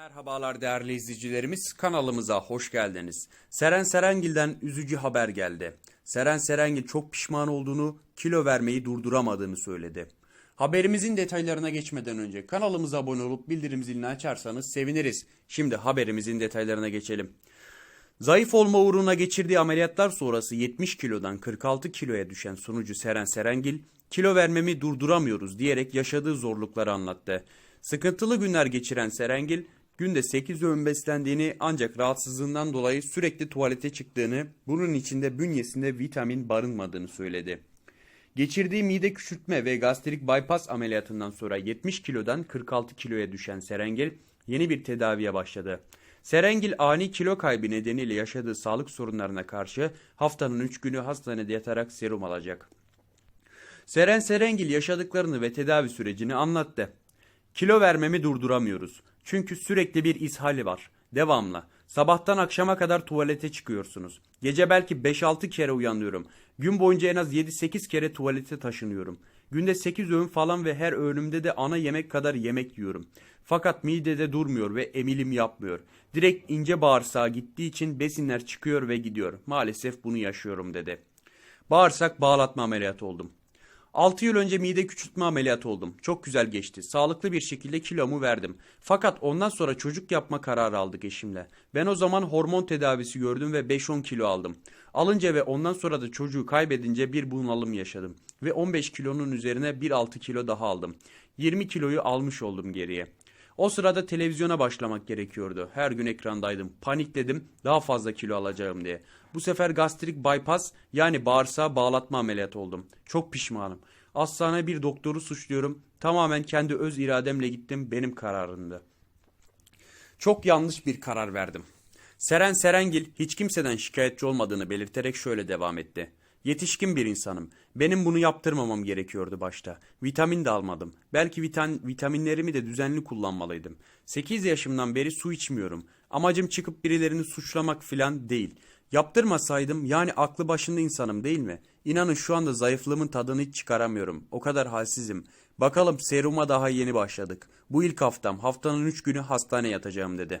Merhabalar değerli izleyicilerimiz kanalımıza hoş geldiniz. Seren Serengil'den üzücü haber geldi. Seren Serengil çok pişman olduğunu, kilo vermeyi durduramadığını söyledi. Haberimizin detaylarına geçmeden önce kanalımıza abone olup bildirim zilini açarsanız seviniriz. Şimdi haberimizin detaylarına geçelim. Zayıf olma uğruna geçirdiği ameliyatlar sonrası 70 kilodan 46 kiloya düşen sunucu Seren Serengil, kilo vermemi durduramıyoruz diyerek yaşadığı zorlukları anlattı. Sıkıntılı günler geçiren Serengil, günde 8 öğün beslendiğini ancak rahatsızlığından dolayı sürekli tuvalete çıktığını, bunun içinde bünyesinde vitamin barınmadığını söyledi. Geçirdiği mide küçültme ve gastrik bypass ameliyatından sonra 70 kilodan 46 kiloya düşen Serengil yeni bir tedaviye başladı. Serengil ani kilo kaybı nedeniyle yaşadığı sağlık sorunlarına karşı haftanın 3 günü hastanede yatarak serum alacak. Seren Serengil yaşadıklarını ve tedavi sürecini anlattı. Kilo vermemi durduramıyoruz. Çünkü sürekli bir ishali var. Devamlı. Sabahtan akşama kadar tuvalete çıkıyorsunuz. Gece belki 5-6 kere uyanıyorum. Gün boyunca en az 7-8 kere tuvalete taşınıyorum. Günde 8 öğün falan ve her öğünümde de ana yemek kadar yemek yiyorum. Fakat midede durmuyor ve emilim yapmıyor. Direkt ince bağırsağa gittiği için besinler çıkıyor ve gidiyor. Maalesef bunu yaşıyorum dedi. Bağırsak bağlatma ameliyatı oldum. 6 yıl önce mide küçültme ameliyatı oldum. Çok güzel geçti. Sağlıklı bir şekilde kilomu verdim. Fakat ondan sonra çocuk yapma kararı aldık eşimle. Ben o zaman hormon tedavisi gördüm ve 5-10 kilo aldım. Alınca ve ondan sonra da çocuğu kaybedince bir bunalım yaşadım. Ve 15 kilonun üzerine 1-6 kilo daha aldım. 20 kiloyu almış oldum geriye. O sırada televizyona başlamak gerekiyordu. Her gün ekrandaydım. Panikledim daha fazla kilo alacağım diye. Bu sefer gastrik bypass yani bağırsağa bağlatma ameliyatı oldum. Çok pişmanım. Hastane bir doktoru suçluyorum. Tamamen kendi öz irademle gittim benim kararımdı. Çok yanlış bir karar verdim. Seren Serengil hiç kimseden şikayetçi olmadığını belirterek şöyle devam etti. Yetişkin bir insanım. Benim bunu yaptırmamam gerekiyordu başta. Vitamin de almadım. Belki vitan, vitaminlerimi de düzenli kullanmalıydım. 8 yaşımdan beri su içmiyorum. Amacım çıkıp birilerini suçlamak filan değil. Yaptırmasaydım yani aklı başında insanım değil mi? İnanın şu anda zayıflığımın tadını hiç çıkaramıyorum. O kadar halsizim. Bakalım seruma daha yeni başladık. Bu ilk haftam. Haftanın 3 günü hastane yatacağım dedi.